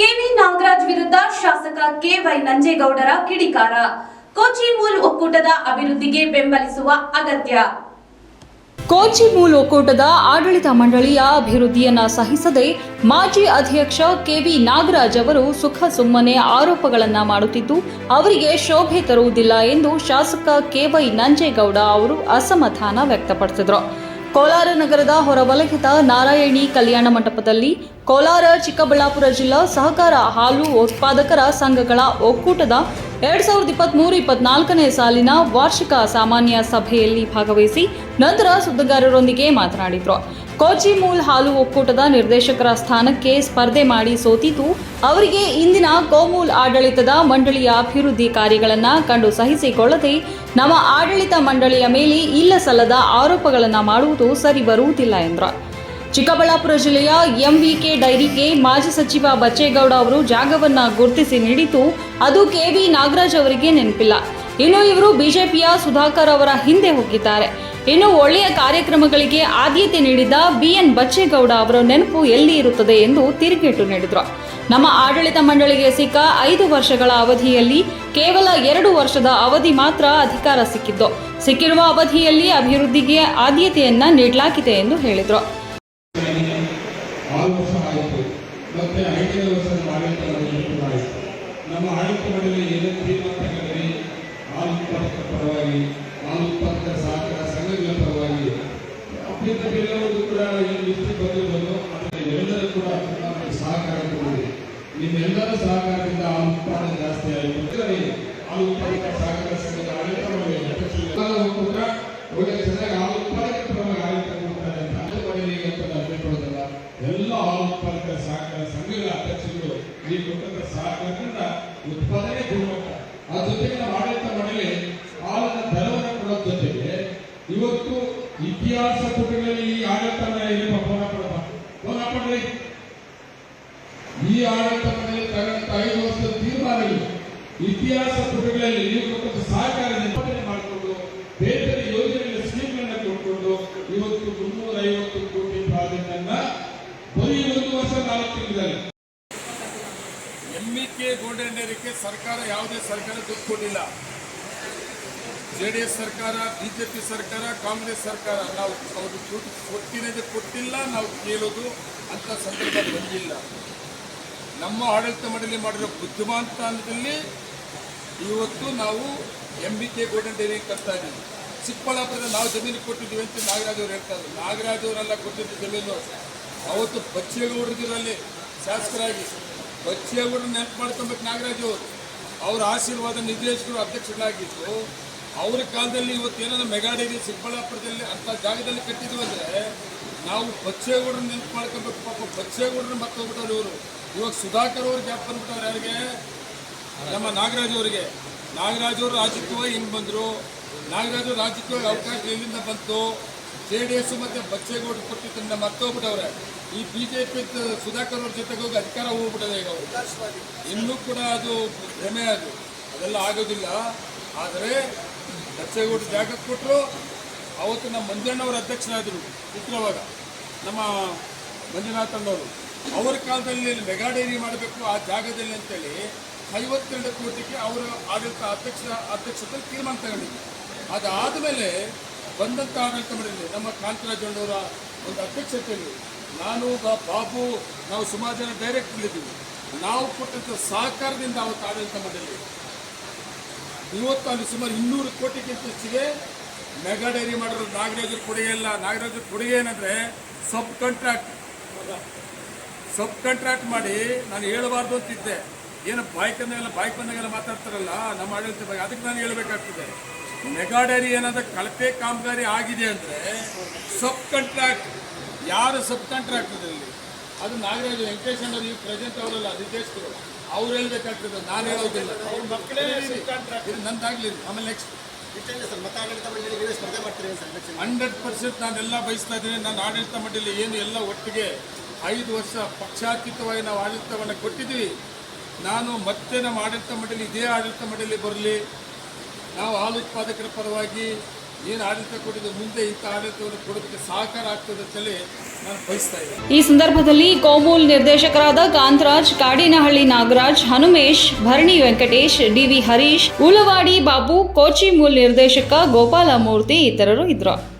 KV Nagaraj ವಿರುದ್ಧ ಶಾಸಕ KY ನಂಜೇಗೌಡರ ಕಿಡಿಕಾರ. ಕೋಚಿ ಮೂಲ್ ಒಕ್ಕೂಟದ ಅಭಿವೃದ್ಧಿಗೆ ಬೆಂಬಲಿಸುವ ಅಗತ್ಯ. ಕೋಚಿ ಮೂಲ್ ಒಕ್ಕೂಟದ ಆಡಳಿತ ಮಂಡಳಿಯ ಅಭಿವೃದ್ಧಿಯನ್ನ ಸಹಿಸದೆ ಮಾಜಿ ಅಧ್ಯಕ್ಷ ಕೆವಿ ನಾಗರಾಜ್ ಅವರು ಸುಖ ಸುಮ್ಮನೆ ಆರೋಪಗಳನ್ನ ಮಾಡುತ್ತಿದ್ದು, ಅವರಿಗೆ ಶೋಭೆ ತರುವುದಿಲ್ಲ ಎಂದು ಶಾಸಕ ಕೆವೈ ನಂಜೇಗೌಡ ಅವರು ಅಸಮಾಧಾನ ವ್ಯಕ್ತಪಡಿಸಿದರು. ಕೋಲಾರ ನಗರದ ಹೊರವಲಯದ ನಾರಾಯಣಿ ಕಲ್ಯಾಣ ಮಂಟಪದಲ್ಲಿ ಕೋಲಾರ ಚಿಕ್ಕಬಳ್ಳಾಪುರ ಜಿಲ್ಲಾ ಸಹಕಾರ ಹಾಲು ಉತ್ಪಾದಕರ ಸಂಘಗಳ ಒಕ್ಕೂಟದ ಎರಡ್ ಸಾವಿರದ ಇಪ್ಪತ್ಮೂರು ಇಪ್ಪತ್ನಾಲ್ಕನೇ ಸಾಲಿನ ವಾರ್ಷಿಕ ಸಾಮಾನ್ಯ ಸಭೆಯಲ್ಲಿ ಭಾಗವಹಿಸಿ ನಂತರ ಸುದ್ದಿಗಾರರೊಂದಿಗೆ ಮಾತನಾಡಿದರು. ಕೋಚಿ ಮೂಲ್ ಹಾಲು ಒಕ್ಕೂಟದ ನಿರ್ದೇಶಕರ ಸ್ಥಾನಕ್ಕೆ ಸ್ಪರ್ಧೆ ಮಾಡಿ ಸೋತಿದ್ದು, ಅವರಿಗೆ ಇಂದಿನ ಕೋಮೂಲ್ ಆಡಳಿತದ ಮಂಡಳಿಯ ಅಭಿವೃದ್ಧಿ ಕಾರ್ಯಗಳನ್ನು ಕಂಡು ಸಹಿಸಿಕೊಳ್ಳದೆ, ನಮ್ಮ ಆಡಳಿತ ಮಂಡಳಿಯ ಮೇಲೆ ಇಲ್ಲ ಸಲ್ಲದ ಆರೋಪಗಳನ್ನು ಮಾಡುವುದು ಸರಿ ಬರುವುದಿಲ್ಲ ಎಂದರು. ಚಿಕ್ಕಬಳ್ಳಾಪುರ ಜಿಲ್ಲೆಯ ಎಂವಿಕೆ ಡೈರಿಗೆ ಮಾಜಿ ಸಚಿವ ಬಚ್ಚೇಗೌಡ ಅವರು ಜಾಗವನ್ನು ಗುರುತಿಸಿ ನೀಡಿದ್ದು, ಅದು ಕೆವಿ ನಾಗರಾಜ್ ಅವರಿಗೆ ನೆನಪಿಲ್ಲ. ಇನ್ನು ಇವರು ಬಿಜೆಪಿಯ ಸುಧಾಕರ್ ಅವರ ಹಿಂದೆ ಹೋಗಿದ್ದಾರೆ. ಇನ್ನು ಒಳ್ಳೆಯ ಕಾರ್ಯಕ್ರಮಗಳಿಗೆ ಆದ್ಯತೆ ನೀಡಿದ ಬಿಎನ್ ಬಚ್ಚೇಗೌಡ ಅವರ ನೆನಪು ಎಲ್ಲಿ ಇರುತ್ತದೆ ಎಂದು ತಿರುಗೇಟು ನೀಡಿದರು. ನಮ್ಮ ಆಡಳಿತ ಮಂಡಳಿಗೆ ಸಿಕ್ಕ ಐದು ವರ್ಷಗಳ ಅವಧಿಯಲ್ಲಿ ಕೇವಲ ಎರಡು ವರ್ಷದ ಅವಧಿ ಮಾತ್ರ ಅಧಿಕಾರ ಸಿಕ್ಕಿದ್ದು. ಸಿಕ್ಕಿರುವ ಅವಧಿಯಲ್ಲಿ ಅಭಿವೃದ್ಧಿಗೆ ಆದ್ಯತೆಯನ್ನ ನೀಡಲಾಗಿದೆ ಎಂದು ಹೇಳಿದರು. ಆರು ಅಭ್ಯರ್ಥಿ ಎಲ್ಲರಿಗೂ ಕೂಡ ಈ ಲಿಸ್ಟ್ ಬಂದಿರ್ಬೋದು ಆದರೆ ಎಲ್ಲರೂ ಕೂಡ ಸಹಕಾರ ಕೊಡಿದೆ ನಿಮ್ಮೆಲ್ಲರ ಸಹಕಾರದಿಂದ ಆ ಉತ್ಪಾದನೆ ಜಾಸ್ತಿ ಆಯಿತು. ಆ ಉತ್ಪಾದಕ ಸಹಕಾರ ಸಂಘದ ಆಡಳಿತ ಕೂಡ ಒಳ್ಳೆ ಚೆನ್ನಾಗಿ ಹಾಲು ಉತ್ಪಾದಕ ಪರವಾಗಿ ಆಡಳಿತ ಕೊಡ್ತಾರೆ ಅಂತ. ಮಂಡಳಿಗೆ ಅಂತ ನಾನು ಎಲ್ಲ ಆ ಉತ್ಪಾದಕ ಸಹಕಾರ ಸಂಘಗಳ ಅಧ್ಯಕ್ಷರು ಈ ಕೊಟ್ಟಂತ ಸಹಕಾರದಿಂದ ಉತ್ಪಾದನೆ ಗುಣಮಟ್ಟ, ಆ ಜೊತೆಗೆ ನಾವು ಆಡಳಿತ ಮಂಡಳಿ ಹಾಲಿನ ದರವನ್ನು ಕೊಡೋದ್ರ ಜೊತೆಗೆ ಇವತ್ತು ಇತಿಹಾಸ ಪುಟಗಳಲ್ಲಿ ಈ ಆಡಳಿತ ಮಂಡಳಿ ಫೋನ ಕೊಡಪ್ಪ ಫೋನ್ ಹಾಕೊಂಡ್ರಿ. ಈ ಆಡಳಿತ ತಗೊಂಡಂತ ಐದು ವರ್ಷದ ತೀರ್ಮಾನಗಳು ಇತಿಹಾಸ ಪುಟಗಳಲ್ಲಿ ನೀವು ಸಹಕಾರ ನಿರ್ವಹಣೆ ಮಾಡಿಕೊಂಡು, ಬೇರೆ ಯೋಜನೆಗಳ ಸ್ಕೀಮ್ಗಳನ್ನ ಕೊಟ್ಕೊಂಡು, ಇವತ್ತು ಮುನ್ನೂರ ಐವತ್ತು ಕೋಟಿ ಪ್ರಾಜೆಕ್ಟ್ ಬರೀ ಒಂದು ವರ್ಷ ನಾಲ್ಕು ತಿಂಗಳಲ್ಲಿ ಎಂಇಕೆ ಡೇರಿಗೆ ಸರ್ಕಾರ ಯಾವುದೇ ಸರ್ಕಾರ ದುಡ್ಡು ಕೊಟ್ಟಿಲ್ಲ. ಜೆ ಡಿ ಎಸ್ ಸರ್ಕಾರ, ಬಿಜೆಪಿ ಸರ್ಕಾರ, ಕಾಂಗ್ರೆಸ್ ಸರ್ಕಾರ, ನಾವು ಅವರು ದುಡ್ಡು ಕೊಟ್ಟಿರೋದು ಕೊಟ್ಟಿಲ್ಲ, ನಾವು ಕೇಳೋದು ಅಂತ ಸಂದರ್ಭ ಬಂದಿಲ್ಲ. ನಮ್ಮ ಆಡಳಿತ ಮಂಡಳಿ ಮಾಡಿರೋ ಬುದ್ಧಿಮಾಂತನದಲ್ಲಿ ಇವತ್ತು ನಾವು M B K golden dairy ಕಟ್ತಾ ಇದ್ದೀವಿ. ಚಿಕ್ಕಬಳ್ಳಾಪುರದ ನಾವು ಜಮೀನು ಕೊಟ್ಟಿದ್ದೀವಿ ಅಂತ ನಾಗರಾಜ್ ಅವರು ಹೇಳ್ತಾರೆ ನಾಗರಾಜ್ ಅವರೆಲ್ಲ ಕೊಟ್ಟಿದ್ದು ಜಮೀನು ಅವತ್ತು ಬಚ್ಚೇಗೌಡರಲ್ಲಿ ಶಾಸಕರಾಗಿ ಬಚ್ಚೇಗೌಡರು ನೆನಪು ಮಾಡ್ಕೊಬೇಕು ನಾಗರಾಜ್ ಅವರು ಅವರ ಆಶೀರ್ವಾದ ನಿರ್ದೇಶಕರು ಅಧ್ಯಕ್ಷರಾಗಿದ್ದು ಅವರ ಕಾಲದಲ್ಲಿ ಇವತ್ತು ಏನಾದ್ರು ಮೆಗಾ ಡೈರಿ ಚಿಕ್ಕಬಳ್ಳಾಪುರದಲ್ಲಿ ಅಂತ ಜಾಗದಲ್ಲಿ ಕಟ್ಟಿದ್ವಿ ಅಂದರೆ ನಾವು ಬಚ್ಚೇಗೌಡರನ್ನ ನೆನಪು ಮಾಡ್ಕೊಬೇಕು ಪಾಪ ಬಚ್ಚೇಗೌಡರನ್ನ ಮರ್ತೋಗ್ಬಿಟ್ಟವ್ರು ಇವರು. ಇವಾಗ ಸುಧಾಕರ್ ಅವ್ರಿಗೆ ಗ್ಯಾಪ್ ಬಂದ್ಬಿಟ್ಟವ್ರೆ ಯಾರಿಗೆ? ನಮ್ಮ ನಾಗರಾಜ್ ಅವರಿಗೆ. ನಾಗರಾಜ್ ಅವರು ರಾಜಕೀಯವಾಗಿ ಹಿಂಗೆ ಬಂದರು. ನಾಗರಾಜ್ ಅವರು ರಾಜಕೀಯವಾಗಿ ಅವಕಾಶ ಎಲ್ಲಿಂದ ಬಂತು? ಜೆ ಡಿ ಎಸ್ ಮತ್ತು ಬಚ್ಚೇಗೌಡರು ಕೊಟ್ಟಿದ್ದನ್ನ ಮರ್ತೋಗ್ಬಿಟ್ಟವ್ರೆ. ಈ ಬಿ ಜೆ ಪಿ ಸುಧಾಕರ್ ಅವ್ರ ಜೊತೆಗೆ ಹೋಗಿ ಅಧಿಕಾರ ಹೋಗ್ಬಿಟ್ಟದೆ ಈಗ ಅವರು. ಇನ್ನೂ ಕೂಡ ಅದು ಭ್ರಮೆ ಅದು. ಅದೆಲ್ಲ ಆಗೋದಿಲ್ಲ. ಆದರೆ ಬಚ್ಚೇಗೌಡರು ಜಾಗ ಕೊಟ್ಟರು ಅವತ್ತು ನಮ್ಮ ಮಂಜಣ್ಣವ್ರ ಅಧ್ಯಕ್ಷರಾದರು ಚಿತ್ರವಾಗ ನಮ್ಮ ಮಂಜುನಾಥಣ್ಣವರು ಅವರ ಕಾಲದಲ್ಲಿ ಮೆಗಾ ಡೈರಿ ಮಾಡಬೇಕು ಆ ಜಾಗದಲ್ಲಿ ಅಂತೇಳಿ ಐವತ್ತೆರಡು ಕೋಟಿಗೆ ಅವರ ಆಡಳಿತ ಅಧ್ಯಕ್ಷ, ಅಧ್ಯಕ್ಷತೆಯಲ್ಲಿ ತೀರ್ಮಾನ ತಗೊಂಡಿದ್ದರು ಅದಾದ ಮೇಲೆ ಬಂದಂಥ ಆಡಳಿತ ಮಂಡಳಿ ನಮ್ಮ ಕಾಂತರಾಜ್ ಅಣ್ಣವರ ಒಂದು ಅಧ್ಯಕ್ಷತೆಯಲ್ಲಿ ನಾನು ಬಾಬು, ನಾವು ಸುಮಾರು ಜನ ಡೈರೆಕ್ಟ್ ಇದ್ದೀವಿ ನಾವು ಕೊಟ್ಟಂಥ ಸಹಕಾರದಿಂದ ಅವತ್ತು ಆಡಳಿತ ಮಂಡಳಿ ಇವತ್ತು ಸುಮಾರು ಇನ್ನೂರು ಕೋಟಿಗಿಂತ ಹೆಚ್ಚಿಗೆ ಮೆಗಾ ಡೈರಿ ಮಾಡಿರೋ ನಾಗರಾಜರ ಕೊಡುಗೆ ಇಲ್ಲ. ನಾಗರಾಜರ ಕೊಡುಗೆ ಏನಂದ್ರೆ ಸಬ್ ಕಾಂಟ್ರಾಕ್ಟ್ ಸಬ್ ಕಾಂಟ್ರಾಕ್ಟ್ ಮಾಡಿ ನಾನು ಹೇಳಬಾರ್ದು ಅಂತಿದ್ದೆ. ಏನು ಬಾಯ್ ಬಂದಾಗೆಲ್ಲ ಬಾಯ್ ಬಂದಾಗೆಲ್ಲ ಮಾತಾಡ್ತಾರಲ್ಲ, ನಮ್ಮ ಆಡಳಿತ ಬಗ್ಗೆ ಅದಕ್ಕೆ ನಾನು ಹೇಳಬೇಕಾಗ್ತದೆ. ಮೆಗಾ ಡೈರಿ ಏನಾದ್ರೆ ಕಳಪೆ ಕಾಮಗಾರಿ ಆಗಿದೆ ಅಂದರೆ ಸಬ್ ಕಾಂಟ್ರಾಕ್ಟ್ ಯಾರು ಸಬ್ ಕಾಂಟ್ರಾಕ್ಟ್ ಇದರಲ್ಲಿ? ಅದು ನಾಗರಾಜ್ ವೆಂಕಟೇಶ್ ಅಂದ್ರೆ ಈಗ ಪ್ರೆಸೆಂಟ್ ಅವರಲ್ಲ ನಿರ್ದೇಶಕರು ಅವ್ರು. ಹೇಳ್ಬೇಕಾಗ್ತದೆ ನಾನು ಹೇಳೋದಿಲ್ಲ. ಅವ್ರ ಮಕ್ಕಳೇ ಇದು ನಂದಾಗ್ಲಿ ಆಮೇಲೆ ನೆಕ್ಸ್ಟ್ ಹಂಡ್ರೆಡ್ ಪರ್ಸೆಂಟ್ ನಾನೆಲ್ಲ ಬಯಸ್ತಾ ಇದ್ದೀನಿ. ನನ್ನ ಆಡಳಿತ ಮಂಡಳಿ ಏನು ಎಲ್ಲ ಒಟ್ಟಿಗೆ ಐದು ವರ್ಷ ಪಕ್ಷಾತೀತವಾಗಿ ನಾವು ಆಡಳಿತವನ್ನು ಕೊಟ್ಟಿದ್ದೀವಿ. ನಾನು ಮತ್ತೆ ನಮ್ಮ ಆಡಳಿತ ಮಂಡಳಿ ಇದೇ ಆಡಳಿತ ಮಂಡಳಿ ಬರಲಿ. ನಾವು ಹಾಲು ಉತ್ಪಾದಕರ ಪರವಾಗಿ ಈ ಸಂದರ್ಭದಲ್ಲಿ ಕೋಮೂಲ್ ನಿರ್ದೇಶಕರಾದ ಕಾಂತರಾಜ್, ಕಾಡಿನಹಳ್ಳಿ ನಾಗರಾಜ್, ಹನುಮೇಶ್, ಭರಣಿ ವೆಂಕಟೇಶ್ ಡಿವಿ ಹರೀಶ್ ಉಲವಾಡಿ ಬಾಬು ಕೋಚಿಮೂಲ್ ನಿರ್ದೇಶಕ ಗೋಪಾಲಮೂರ್ತಿ ಇತರರು ಇದ್ರು.